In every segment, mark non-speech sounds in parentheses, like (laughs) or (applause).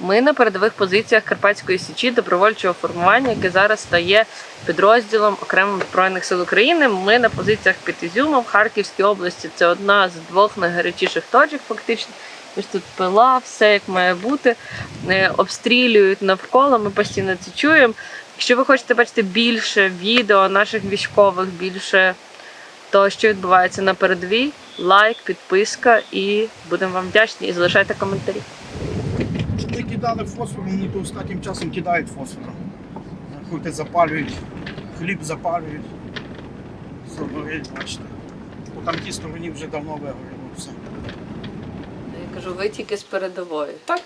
Ми на передових позиціях Карпатської січі добровольчого формування, яке зараз стає підрозділом окремих збройних сил України. Ми на позиціях під Ізюмом в Харківській області. Це одна з двох найгарячіших точок, фактично. Ось тут пила, все як має бути. Обстрілюють навколо. Ми постійно це чуємо. Якщо ви хочете бачити більше відео наших військових, більше того, що відбувається на передовій, лайк, підписка і будемо вам вдячні. І залишайте коментарі. Кидали фосфор, мені то останнім часом кидають фосфором. Хуйте запалюють, хліб запалюють. Все горить, бачите. По там тій стороні вже давно вигоріло все. Я кажу, ви тільки з передової. Так.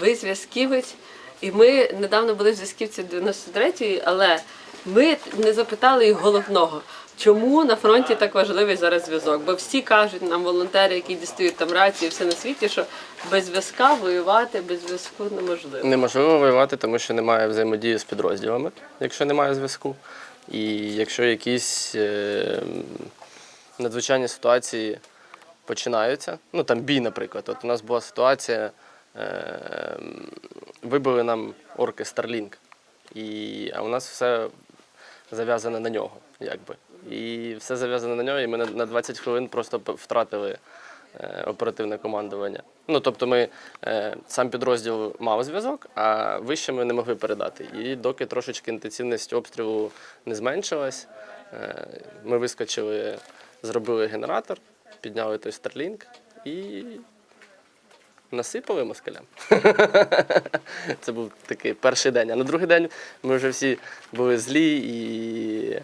Ви зв'язківець. І ми недавно були в зв'язківці 93-ї, але ми не запитали їх головного, чому на фронті так важливий зараз зв'язок. Бо всі кажуть нам, волонтери, які дістають там рації, все на світі, що без зв'язка воювати без зв'язку неможливо. Неможливо воювати, тому що немає взаємодії з підрозділами, якщо немає зв'язку. І якщо якісь е, надзвичайні ситуації починаються, ну там бій, наприклад. От у нас була ситуація, е, вибили нам орки Starlink, і, а у нас все зав'язане на нього, якби. І все зав'язане на нього, і ми на- на 20 хвилин просто втратили е, оперативне командування. Ну, тобто ми е, сам підрозділ мав зв'язок, а вище ми не могли передати. І доки трошечки інтенсивність обстрілу не зменшилась, е, ми вискочили, зробили генератор, підняли той Starlink і насипали москалям. (laughs) Це був такий перший день. А на другий день ми вже всі були злі і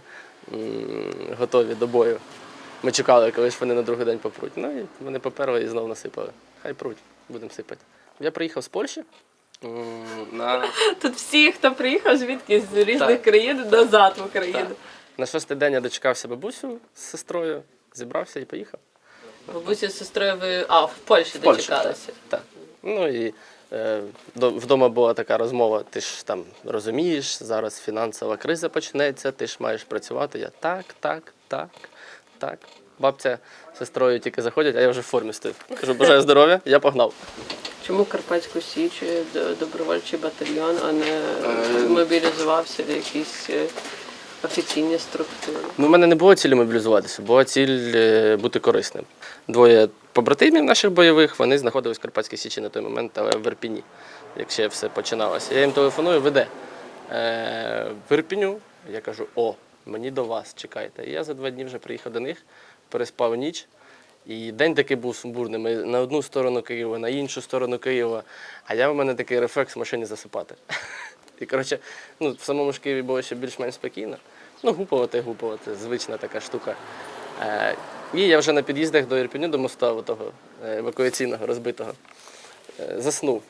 готові до бою. Ми чекали, коли ж вони на другий день попруть. Ну і вони поперли і знову насипали. Хай пруть, будемо сипати. Я приїхав з Польщі. На, (laughs) Тут всі, хто приїхав звідки з різних Так. країн назад в Україну. Так. на шостий день я дочекався бабусю з сестрою, зібрався і поїхав. Бабусі з сестрою ви а в Польщі Польщі, дочекалися. Так. так. Ну і е, до- вдома була така розмова: ти ж там розумієш, зараз фінансова криза почнеться, ти ж маєш працювати. Я так, так, так, так. Бабця з сестрою тільки заходять, а я вже в формі стою. Кажу, бажаю здоров'я, я погнав. Чому Карпатську Січ е, добровольчий батальйон, а не Е, мобілізувався в якісь е, офіційні структури? Ну, в мене не було цілі мобілізуватися, була ціль бути корисним. Двоє побратимів наших бойових вони знаходились в Карпатській Січі на той момент, але в Ірпіні, як ще все починалося. Я їм телефоную, веде. Е, в Ірпіню я кажу: о, мені до вас, чекайте. І я за два дні вже приїхав до них, переспав ніч. І день такий був сумбурний. Ми на одну сторону Києва, на іншу сторону Києва. А я в мене такий рефлекс в машині засипати. (laughs) І коротше, ну, в самому ж Києві було ще більш-менш спокійно. Ну, гупувати, гупувати, звична така штука. Е, і я вже на під'їздах до Ірпіню, до моста того евакуаційного розбитого, е, заснув.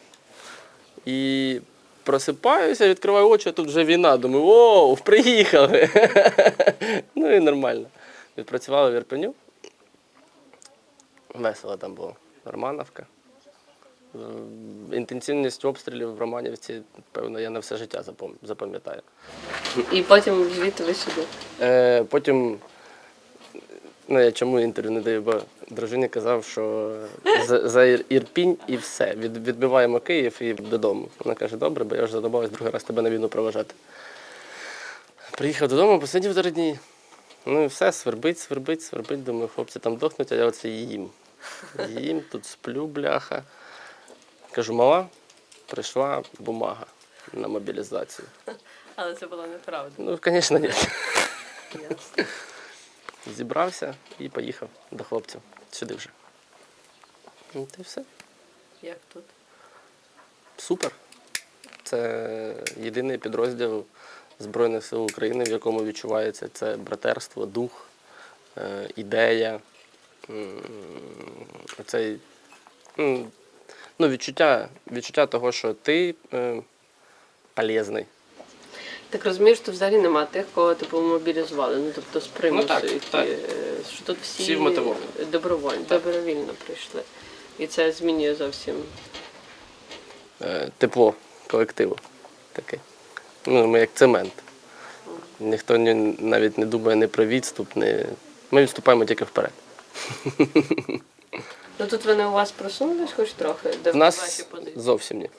І просипаюся, відкриваю очі, а тут вже війна. Думаю, о, приїхали. (laughs) ну і нормально. Відпрацювали в Ірпеню. Весело там було. Романовка. Е, Інтенсивність обстрілів в Романівці, певно, я на все життя запам'ятаю. І потім звідти ви сюди. Е, потім, ну я чому інтерв'ю не даю, бо дружині казав, що за, за Ірпінь і все. Від, відбиваємо Київ і додому. Вона каже, добре, бо я вже задобалась другий раз тебе на війну проважати. Приїхав додому, посидів три дні. Ну і все, свербить, свербить, свербить. Думаю, хлопці там дохнуть, а я оце їм. Їм, тут сплю, бляха. Кажу, мала, прийшла бумага на мобілізацію. Але це була неправда. Ну, звісно, ні. Зібрався і поїхав до хлопців сюди вже. Ну, та й все. Як тут? Супер. Це єдиний підрозділ Збройних сил України, в якому відчувається це братерство, дух, е, ідея. м, Оцей, ну, відчуття, відчуття того, що ти е, полезний. Так розумієш, що взагалі нема тих, кого типу мобілізували. Ну тобто з примусу, Ну, так, які, так. е, що тут всі, Всі вмотивовані. добровольно, добровільно прийшли. І це змінює зовсім. е, тепло колективу таке. Ну, ми як цемент. Ніхто ні, навіть не думає не про відступ, не... ми відступаємо тільки вперед. (laughs) Ну тут вони у вас просунулись хоч трохи, де В ваші нас позиції? зовсім ні.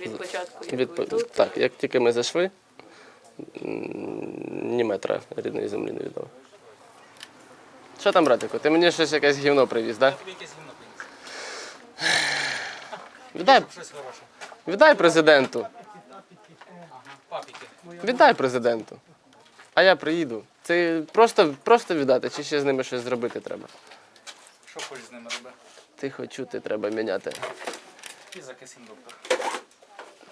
Від початку як Від, ви тут. так, як тільки ми зайшли, ні метра рідної землі не віддали. Що там, братику? Ти мені щось якесь гівно привіз, так? Тобі якесь гімно приніс. Віддай, Щось хороше. віддай президенту. Папіки. Віддай президенту. А я приїду. Це просто, просто віддати, чи ще з ними щось зробити треба. Що хочеш з ними робити? Тихо чути треба міняти. І за кисім доктор.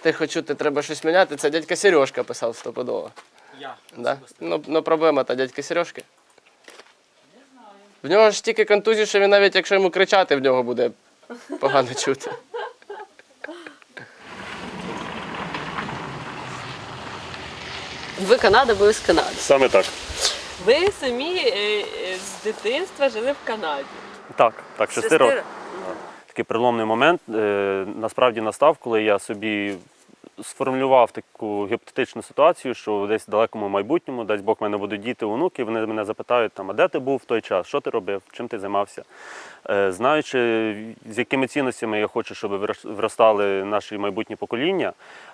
Тихо чути треба щось міняти. Це дядька Сережка писав стопудово. Я. Да? Ну, ну проблема та дядька Сережки. В нього ж тільки контузія, що він навіть якщо йому кричати, в нього буде погано чути. Ви Канада, ви з Канади. Саме так. Ви самі е, е, з дитинства жили в Канаді. Так, так, шести Шести років. Такий переломний момент е, насправді настав, коли я собі сформулював таку гіпотетичну ситуацію, що десь в далекому майбутньому, дасть Бог в мене будуть діти, онуки, вони мене запитають, там, а де ти був в той час, що ти робив, чим ти займався. Е, знаючи, з якими цінностями я хочу, щоб виростали наші майбутні покоління,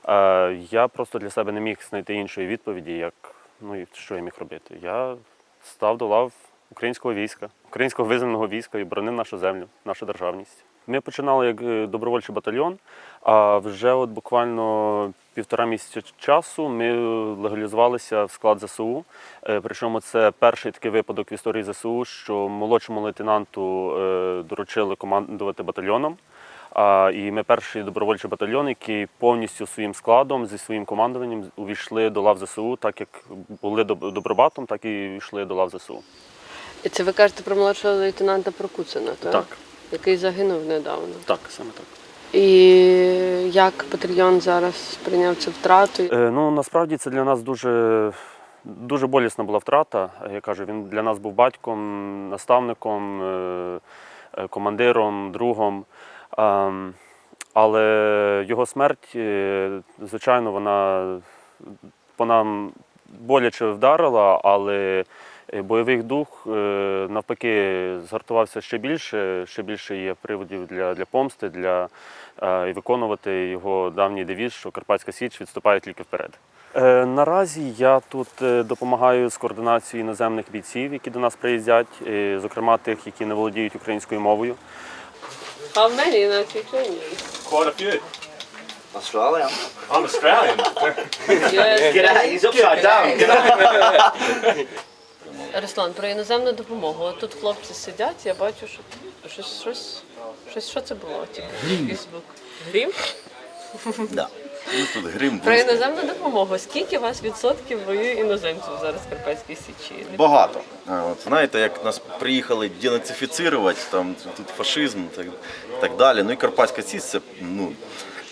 е, я просто для себе не міг знайти іншої відповіді, як ну, що я міг робити. Я став до лав українського війська, українського визвольного війська і боронив нашу землю, нашу державність. Ми починали як е, добровольчий батальйон, а вже от буквально півтора місяця часу ми легалізувалися в склад ЗСУ. Е, Причому це перший такий випадок в історії ЗСУ, що молодшому лейтенанту е, доручили командувати батальйоном. І ми перший добровольчий батальйон, який повністю своїм складом, зі своїм командуванням увійшли до лав ЗСУ, так як були доб- добробатом, так і йшли до лав ЗСУ. І це ви кажете про молодшого лейтенанта Прокуцина, так? Так. Який загинув недавно. Так, саме так. І як батальйон зараз сприйняв цю втрату? Е, ну насправді це для нас дуже, дуже болісна була втрата. Я кажу, він для нас був батьком, наставником, е, е, командиром, другом. Ем, але його смерть, е, звичайно, вона по нам боляче вдарила, але бойовий дух е, навпаки згартувався ще більше, ще більше є приводів для, для помсти, для е, і виконувати його давній девіз, що Карпатська Січ відступає тільки вперед. Е, наразі я тут е, допомагаю з координацією іноземних бійців, які до нас приїздять, е, зокрема тих, які не володіють українською мовою. How many in Ukraine? Quite a few. Australian. I'm Australian. Yes. G'day, he's upside down. (laughs) Руслан, про іноземну допомогу. От Тут хлопці сидять, я бачу, що щось, щось, щось що це було? Фейсбук. Грім? Да. Ну, тут грим Про іноземну допомогу. Скільки у вас відсотків воює іноземців зараз в Карпатській Січі? багато. А, От, знаєте, як нас приїхали денацифіцирувати, там тут фашизм і так, так далі. Ну і Карпатська Січ це ну,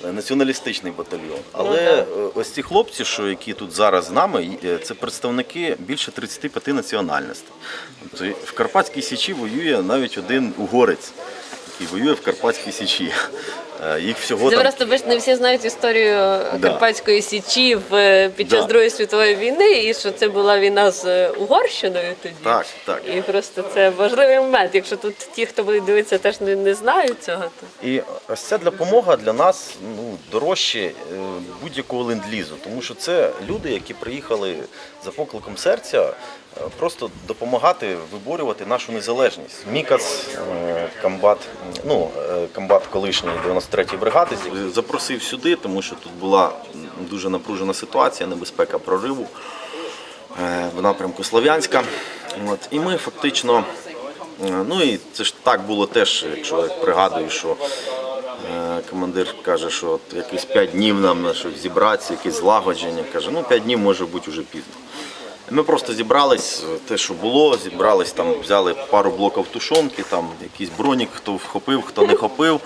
націоналістичний батальйон. Але е, ось ці хлопці, що які тут зараз з нами, е, це представники більше 35 національностей. Тобто в Карпатській Січі воює навіть один угорець, який воює в Карпатській Січі. Е, Їх всього Це там просто ви ж не всі знають історію Карпатської Січі в під час Да. Другої світової війни, і що це була війна з е, Угорщиною тоді. Так, так. І просто це важливий момент. Якщо тут ті, хто буде дивитися, теж не, не знають цього, то І ось ця допомога для нас ну, дорожче е, будь-якого ленд-лізу, тому що це люди, які приїхали за покликом серця е, просто допомагати виборювати нашу незалежність. Мікац, е, комбат, ну, е, комбат колишньої 93-ї бригади, запросив сюди, тому що тут була дуже напружена ситуація, небезпека прориву е, в напрямку Слов'янська. І ми фактично, ну і це ж так було теж, якщо я пригадую, що командир каже, що от якісь 5 днів нам на щось зібратися, якесь злагодження. Каже, ну 5 днів може бути вже пізно. Ми просто зібрались, те, що було, зібрались там, взяли пару блоків тушонки, там якийсь бронік, хто вхопив, хто не хопив.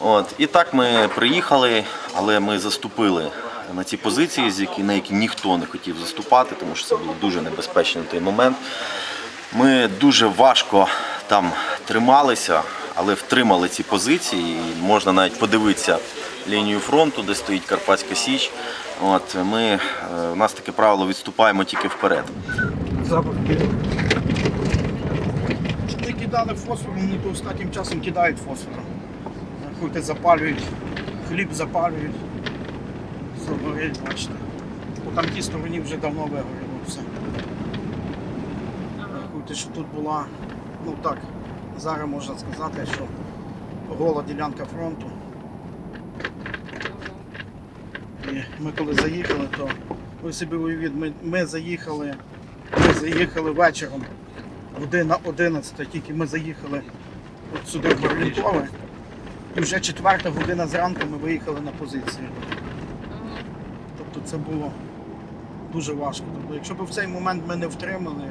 От. І так ми приїхали, але ми заступили на ці позиції, на які ніхто не хотів заступати, тому що це було дуже небезпечно на той момент. Ми дуже важко там трималися, але втримали ці позиції. І можна навіть подивитися лінію фронту, де стоїть Карпатська Січ. От ми, е, у нас таке правило відступаємо тільки вперед. Запах. Тільки кидали фосфор, вони то останнім часом кидають фосфором. Рахуйте, запалюють, хліб запалюють. Все бачите. По там тій стороні вже давно вигоріло все. Рахуйте, що тут була, ну так, зараз можна сказати, що гола ділянка фронту. І ми коли заїхали, то ви собі уявіть, ми, ми заїхали, ми заїхали вечором година 11, тільки ми заїхали от сюди в Барлінкове. І вже четверта година зранку ми виїхали на позицію. Тобто це було дуже важко. Тобто, якщо б в цей момент ми не втримали,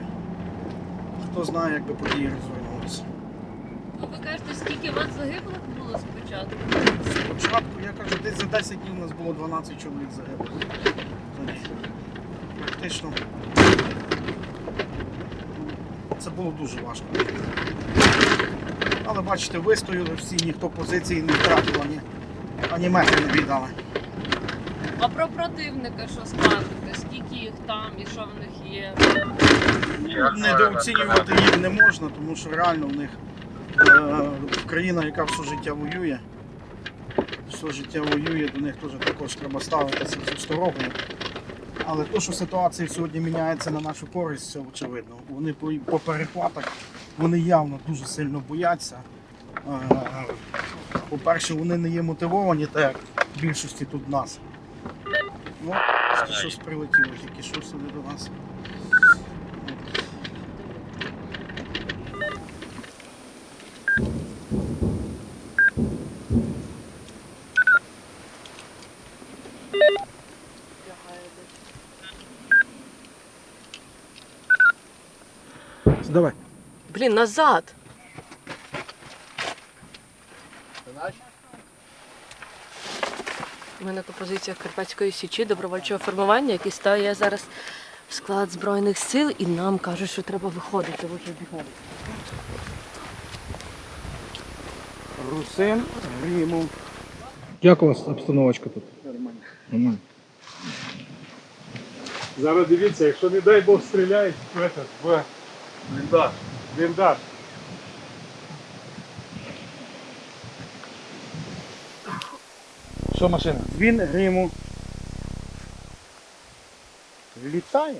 хто знає, як би події розвернулися. Ну, ви кажете, скільки вас загиблих було спочатку? Спочатку, я кажу, десь за 10 днів у нас було 12 чоловік загиблих. Тоді. Практично. Це було дуже важко. Але бачите, вистояли всі, ніхто позиції не втратив, ані, ані метри не віддали. А про противника що скажете? Скільки їх там і що в них є? Недооцінювати їх не можна, тому що реально в них країна, яка все життя воює, все життя воює, до них теж також треба ставитися з осторогою. Але то, що ситуація сьогодні міняється на нашу користь, це очевидно. Вони по, по перехватах вони явно дуже сильно бояться. Е, По-перше, вони не є мотивовані, так як в більшості тут нас. Ну, щось прилетіло тільки що сюди до нас. Давай. Блін, назад. Ми на позиціях Карпатської січі добровольчого формування, який стає зараз в склад Збройних сил, і нам кажуть, що треба виходити. Ви вже бігали. Русин, Гримов. Як у вас обстановочка тут? Нормально. Зараз дивіться, якщо не дай Бог стріляють в, этот, в бліндаж. бліндаж. Що машина? Він Гриму. Літає.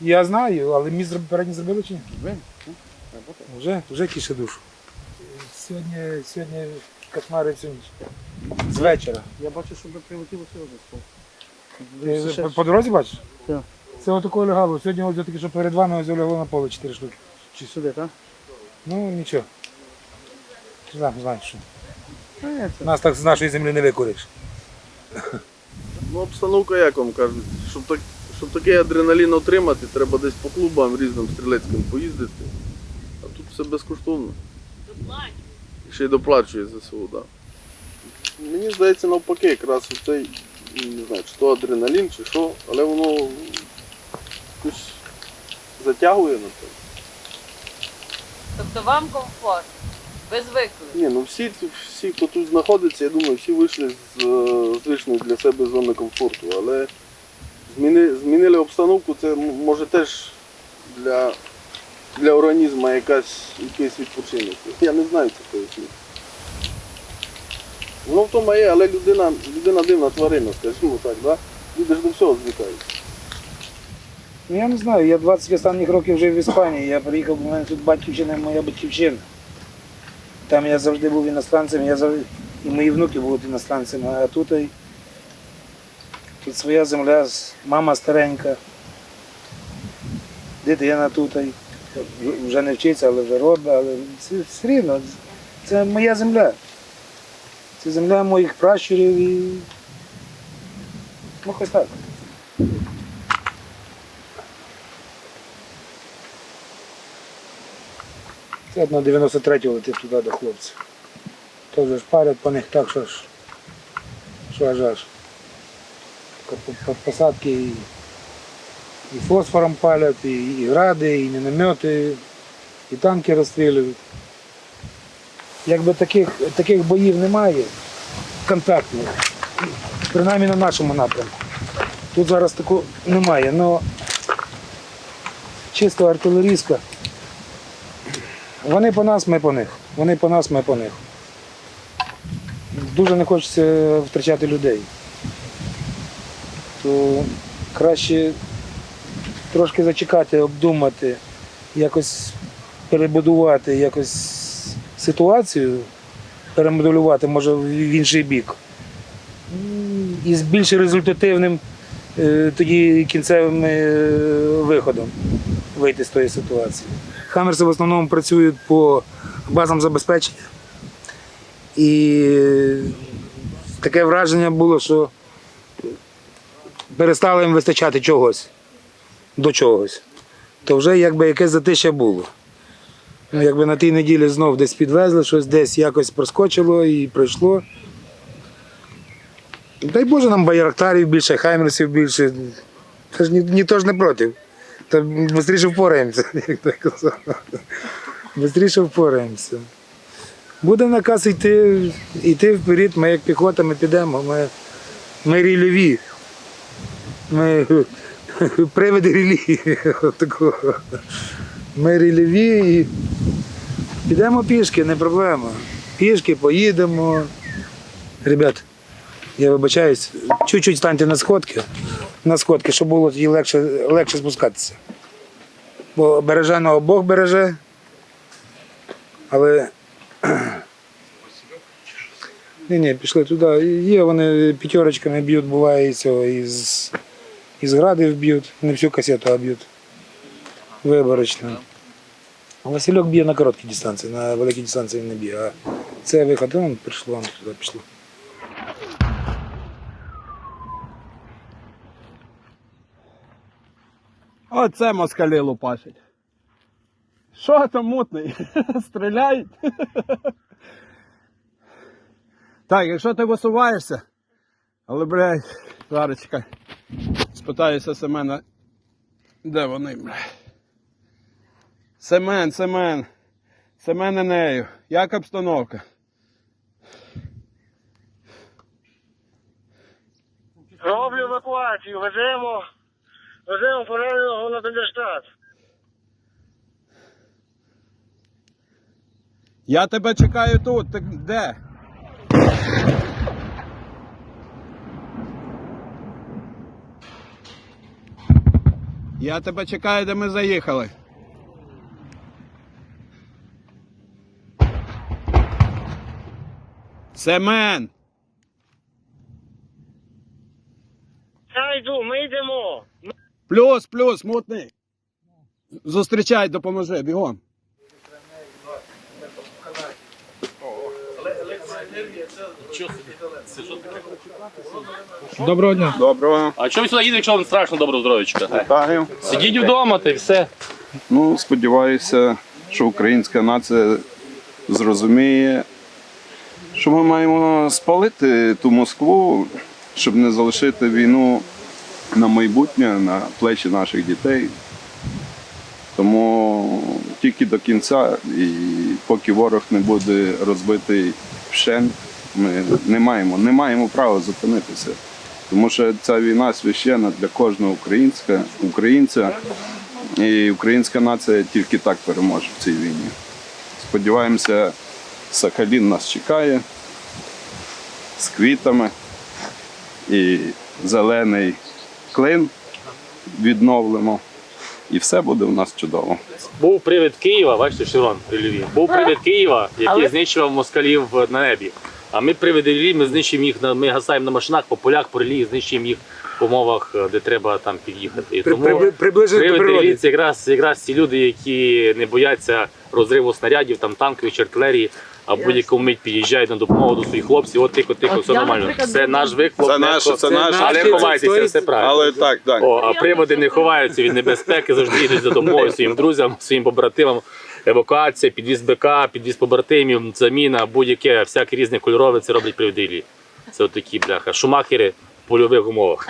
Я знаю, але зроб- передні зробили чи ні? Він. Вже, вже тіше душу. Сьогодні, сьогодні кошмари всю ніч. З вечора. Я бачу, що ви прилетіло сьогодні. Ти по, по дорозі бачиш? Так. Це отако лягало. Сьогодні ось таки, що перед вами ось лягло на поле 4 штуки. Чи сюди, так? Ну нічого. Чи знаю, знаєш що. Е, Нас так з нашої землі не викуриш. Ну, обстановка, як вам кажуть, щоб, так, щоб такий адреналін отримати, треба десь по клубам різним стрілецьким поїздити. А тут все безкоштовно. І ще й доплачує ЗСУ, так. Да. Мені здається, навпаки, якраз цей, не знаю, чи то адреналін, чи що, але воно якось затягує на це. Тобто вам комфорт, ви звикли. Ні, ну всі, всі, хто тут знаходиться, я думаю, всі вийшли з е, звичної для себе зони комфорту. Але зміни, змінили обстановку, це може теж для, для організму якась, якийсь відпочинок. Я не знаю це пояснити. Воно в тому є, але людина, людина дивна тварина, скажімо так, да? люди ж до всього звикають. Ну я не знаю, я 20 останніх років жив в Іспанії. Я приїхав, в мене тут батьківщина, моя батьківщина. Там я завжди був іностранцем, я завжди, і мої внуки були іностранцями, а тут, тут своя земля, мама старенька, дитина тут вже не вчиться, але вже робить, але це все рівно. Це моя земля. Це земля моїх пращурів і ну хоч так. Це одна 93 летить туди до хлопців. Теж парять по них так, що ж, що аж аж. По- по- по- Посадки і, і фосфором палять, і, і гради, і міномети, і танки розстрілюють. Якби таких, таких боїв немає, контактних, принаймні на нашому напрямку. Тут зараз такого немає, але чисто артилерійська Вони по нас, ми по них. Вони по нас, ми по них. Дуже не хочеться втрачати людей. То краще трошки зачекати, обдумати, якось перебудувати якось ситуацію, перемоделювати, може, в інший бік. І з більш результативним е, тоді кінцевим е, виходом вийти з тої ситуації. Хаммерси в основному працюють по базам забезпечення. І таке враження було, що перестало їм вистачати чогось до чогось. То вже якби якесь затища було. Ну, якби на тій неділі знов десь підвезли, щось десь якось проскочило і пройшло. Дай Боже нам байрактарів більше, хаймерсів більше. Це ж ні, ніхто ж не проти. Та швидше впораємося, (laughs) як так казав. Швидше впораємося. Буде наказ йти, йти вперед, ми як піхота, ми підемо. Ми, ми рільові. Ми (laughs) привиди рілі. (laughs) Ми рільові і підемо пішки, не проблема. Пішки поїдемо. Ребят, я вибачаюсь, чуть-чуть станьте на сходки, на сходки, щоб було тоді легше, легше спускатися. Бо береженого Бог береже, але. (clears throat) Ні, ні, пішли туди. Є, вони п'ятерочками б'ють, буває і цього, із, із градів б'ють, не всю касету, а б'ють. Виборочно. Васильок б'є на короткій дистанції, на великій дистанції не б'є. А це виход, он прийшло, туди пішло. Оце москалі лупашить. Що там мутний? (laughs) Стріляють? (laughs) так, якщо ти висуваєшся, але, блядь, зараз чекай. Спитаюся Семена, де вони, блядь. Семен, Семен. Семен Енею. Як обстановка? Роблю евакуацію, веземо, веземо пораненого на Дагестан. Я тебе чекаю тут. Ти де? Я тебе чекаю, де ми заїхали. Семен! Я йду, ми йдемо. Плюс, плюс, мутний. Зустрічай, допоможи, бігом. Доброго дня. Доброго. А чому сюди їдете, якщо вам страшно доброго здоров'ячка? Вітаю. Сидіть вдома та й все. Ну, сподіваюся, що українська нація зрозуміє, що ми маємо спалити ту Москву, щоб не залишити війну на майбутнє, на плечі наших дітей. Тому тільки до кінця, і поки ворог не буде розбитий вщент, ми не маємо, не маємо права зупинитися. Тому що ця війна священна для кожного українська, українця. І українська нація тільки так переможе в цій війні. Сподіваємося, Сахалін нас чекає з квітами і зелений клин відновлено. І все буде у нас чудово. Був привід Києва, бачите, Широн при Львів. Був привід Києва, який Але- знищував москалів на небі. А ми привіди Львів, ми знищимо їх ми гасаємо на машинах по полях, по релі, знищуємо їх умовах, е, де треба там під'їхати. І тому при, до природи. Якраз якраз ті люди, які не бояться розриву снарядів, там танків чи артилерії, а будь-яку мить під'їжджають на допомогу до своїх хлопців. От тихо, тихо, все нормально. Це наш вихлоп. Це наше, це наше. Але ховайтеся, все правильно. Але так, так. О, а приводи не ховаються від небезпеки, завжди йдуть за допомогою своїм друзям, своїм побратимам. Евакуація, підвіз БК, підвіз побратимів, заміна, будь-яке, всяке різне кольорове, це роблять приводи. Це отакі бляха. Шумахери в польових умовах.